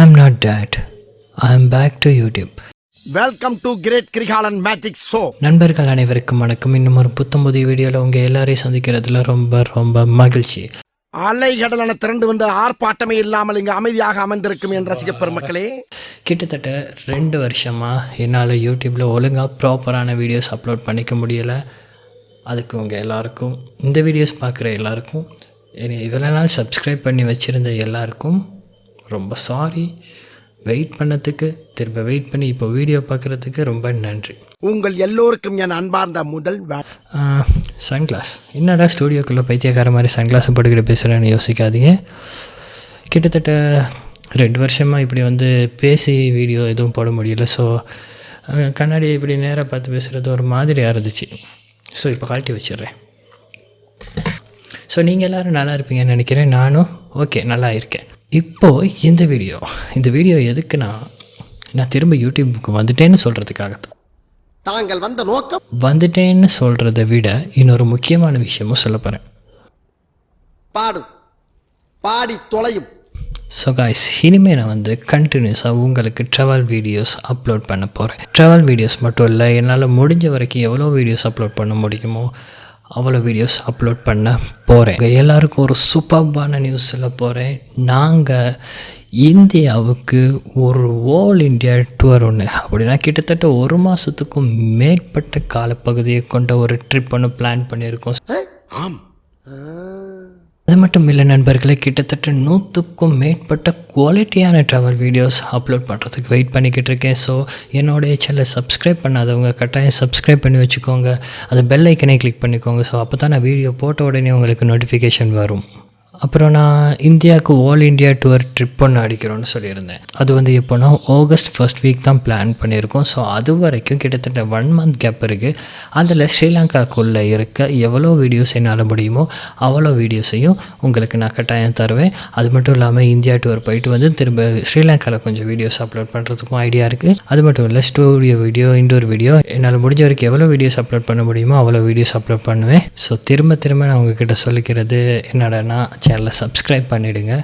I'm not dead. I'm back to YouTube. Welcome to great Kirikalan magic show நண்பர்கள் அனைவருக்கும் வணக்கம். இன்னும் ஒரு புத்தம் புதிய வீடியோவில் உங்கள் எல்லாரையும் சந்திக்கிறதுல ரொம்ப ரொம்ப மகிழ்ச்சி. அலைகடலான திரண்டு வந்து ஆர்ப்பாட்டமே இல்லாமல் இங்கு அமைதியாக அமர்ந்திருக்கும் என் ரசிக பெருமக்களே. கிட்டத்தட்ட ரெண்டு வருஷமாக என்னால் யூடியூப்பில் ஒழுங்காக ப்ராப்பரான வீடியோஸ் அப்லோட் பண்ணிக்க முடியலை. அதுக்கு உங்கள் எல்லாருக்கும் இந்த வீடியோஸ் பார்க்குற எல்லாருக்கும் இவ்வளோ நாள் சப்ஸ்கிரைப் பண்ணி வச்சுருந்த எல்லாருக்கும் ரொம்ப சாரி வெயிட் பண்ணதுக்கு திரும்ப வெயிட் பண்ணி இப்போ வீடியோ பார்க்குறதுக்கு ரொம்ப நன்றி. உங்கள் எல்லோருக்கும் என் அன்பார்ந்த முதல் சன்கிளாஸ் என்னடா ஸ்டூடியோக்குள்ளே பைத்தியக்கார மாதிரி சன்கிளாஸை போட்டுக்கிட்டு பேசுகிறேன்னு யோசிக்காதீங்க. கிட்டத்தட்ட ரெண்டு வருஷமாக இப்படி வந்து பேசி வீடியோ எதுவும் போட முடியல. ஸோ கண்ணாடி இப்படி நேராக பார்த்து பேசுகிறது ஒரு மாதிரியாக இருந்துச்சு ஸோ இப்போ கழட்டி வச்சிடுறேன். ஸோ நீங்கள் எல்லோரும் நல்லா இருப்பீங்கன்னு நினைக்கிறேன். நானும் ஓகே நல்லா இருக்கேன். இப்போது இந்த வீடியோ இந்த வீடியோ எதுக்குன்னா நான் திரும்ப யூடியூபுக்கு வந்துட்டேன்னு சொல்கிறதுக்காக தாங்கள் வந்த நோக்கம்? வந்துட்டேன்னு சொல்கிறத விட இன்னொரு முக்கியமான விஷயமும் சொல்ல போகிறேன் பாடும் பாடி தொலையும். ஸோ காய்ஸ் இனிமேல் நான் வந்து கண்டினியூஸாக உங்களுக்கு ட்ராவல் வீடியோஸ் அப்லோட் பண்ண போகிறேன் ட்ராவல் வீடியோஸ் மட்டும் இல்லை என்னால் முடிஞ்ச வரைக்கும் எவ்வளோ வீடியோஸ் அப்லோட் பண்ண முடியுமோ அவ்வளோ வீடியோஸ் அப்லோட் பண்ண போகிறேன் எல்லாருக்கும் ஒரு சூப்பர்பான நியூஸ் சொல்ல போகிறேன் நாங்கள் இந்தியாவுக்கு ஒரு ஓல் இந்தியா டூர் ஒன்று அப்படின்னா கிட்டத்தட்ட ஒரு மாதத்துக்கும் மேற்பட்ட காலப்பகுதியை கொண்ட ஒரு ட்ரிப் ஒன்று பிளான் பண்ணியிருக்கோம். ஆம். அது மட்டும் இல்லை நண்பர்களே கிட்டத்தட்ட நூற்றுக்கும் மேற்பட்ட குவாலிட்டியான ட்ராவல் வீடியோஸ் அப்லோட் பண்ணுறதுக்கு வெயிட் பண்ணிக்கிட்டு இருக்கேன். ஸோ என்னோடைய சேனலை சப்ஸ்கிரைப் பண்ணாதவங்க கட்டாயம் சப்ஸ்கிரைப் பண்ணி வச்சுக்கோங்க. அந்த பெல் ஐக்கனை கிளிக் பண்ணிக்கோங்க. ஸோ அப்போ தான் நான் வீடியோ போட்ட உடனே உங்களுக்கு நோட்டிஃபிகேஷன் வரும். அப்புறம் நான் இந்தியாவுக்கு ஆல் இந்தியா டூர் ட்ரிப் ஒன்று அடிக்கிறோன்னு சொல்லியிருந்தேன். அது வந்து எப்போனா ஆகஸ்ட் ஃபர்ஸ்ட் வீக் தான் பிளான் பண்ணியிருக்கோம். ஸோ அது வரைக்கும் கிட்டத்தட்ட ஒன் மந்த் கேப் இருக்குது அதில் ஸ்ரீலங்காக்குள்ளே இருக்க எவ்வளோ வீடியோஸ் என்னால் முடியுமோ அவ்வளோ வீடியோஸையும் உங்களுக்கு நான் கட்டாயம் தருவேன். அது மட்டும் இல்லாமல் இந்தியா டூர் போயிட்டு வந்து திரும்ப ஸ்ரீலங்காவில் கொஞ்சம் வீடியோஸ் அப்லோட் பண்ணுறதுக்கும் ஐடியா இருக்குது அது மட்டும் இல்லை ஸ்டூடியோ வீடியோ இன்டோர் வீடியோ என்னால் முடிஞ்ச வரைக்கும் எவ்வளோ வீடியோஸ் அப்லோட் பண்ண முடியுமோ அவ்வளோ வீடியோஸ் அப்லோட் பண்ணுவேன். ஸோ திரும்ப திரும்ப நான் உங்ககிட்ட சொல்லிக்கிறது என்னடனா சேனலை சப்ஸ்கிரைப் பண்ணிவிடுங்க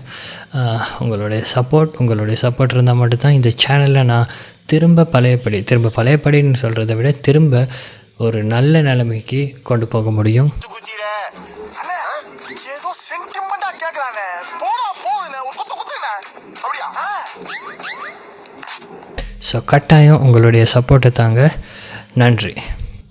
உங்களுடைய சப்போர்ட் உங்களுடைய சப்போர்ட் இருந்தால் மட்டும்தான் இந்த சேனலை நான் திரும்ப பழையபடி திரும்ப பழையபடின்னு சொல்கிறத விட திரும்ப ஒரு நல்ல நிலைமைக்கு கொண்டு போக முடியும். ஸோ கட்டாயம் உங்களுடைய சப்போர்ட்டை தாங்க. நன்றி.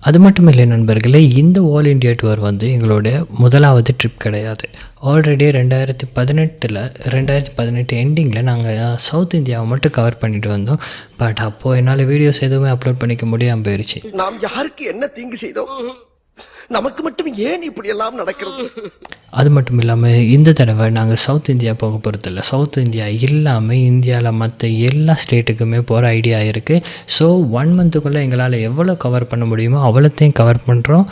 அது மட்டும் இல்லை நண்பர்களே இந்த ஆல் இண்டியா டூர் வந்து எங்களுடைய முதலாவது ட்ரிப் கிடையாது. ஆல்ரெடி ரெண்டாயிரத்தி பதினெட்டில் ரெண்டாயிரத்தி பதினெட்டு எண்டிங்கில் நாங்கள் சவுத் இந்தியாவை மட்டும் கவர் பண்ணிட்டு வந்தோம். பட் அப்போது என்னால் வீடியோஸ் எதுவுமே அப்லோட் பண்ணிக்க முடியாமல் போயிடுச்சு நாம் யாருக்கு என்ன தீங்கு செய்தோம்? நமக்கு மட்டும் ஏன் இப்படி எல்லாம் நடக்கிறது? அது மட்டும் இல்லாமல் இந்த தடவை நாங்கள் சவுத் இந்தியா போக போகிறதில்ல சவுத் இந்தியா இல்லாமல் இந்தியாவில் மற்ற எல்லா ஸ்டேட்டுக்குமே போகிற ஐடியா இருக்குது ஸோ ஒன் மந்த்துக்குள்ளே எங்களால் எவ்வளோ கவர் பண்ண முடியுமோ அவ்வளோத்தையும் கவர் பண்ணுறோம்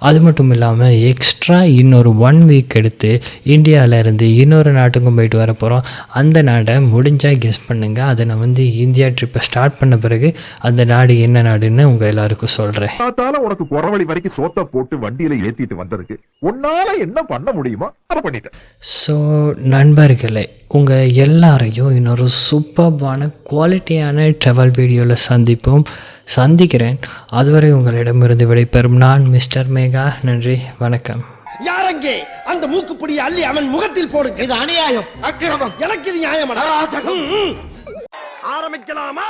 அது மட்டும் இல்லாமல் எக்ஸ்ட்ரா இன்னொரு ஒன் வீக் எடுத்து இந்தியாவில் இருந்து இன்னொரு நாட்டுக்கும் போயிட்டு வர போகிறோம் அந்த நாடை முடிஞ்சால் கெஸ் பண்ணுங்கள் அதை நான் வந்து இந்தியா ட்ரிப்பை ஸ்டார்ட் பண்ண பிறகு அந்த நாடு என்ன நாடுன்னு உங்கள் எல்லாருக்கும் சொல்கிறேன் உனக்கு குறவழி வரைக்கும் சோத்த போட்டு வண்டியில ஏத்திட்டு வந்திருக்கு உன்னால என்ன பண்ண முடியுமோ அதை பண்ணிட்டேன். ஸோ நண்பர்களே உங்கள் எல்லாரையும் இன்னொரு சூப்பர்பான குவாலிட்டியான ட்ராவல் வீடியோவில் சந்திப்போம். சந்திக்கிறேன். அதுவரை உங்களிடமிருந்து விடைபெறும் நான் மிஸ்டர் மேகா நன்றி வணக்கம். யாரங்கே? அந்த மூக்குப்பிடி அள்ளி அவன் முகத்தில் போடுங்க. இது அநியாயம். அக்கிரமம். எனக்கு இது நியாயம் ஆரம்பிக்கலாமா?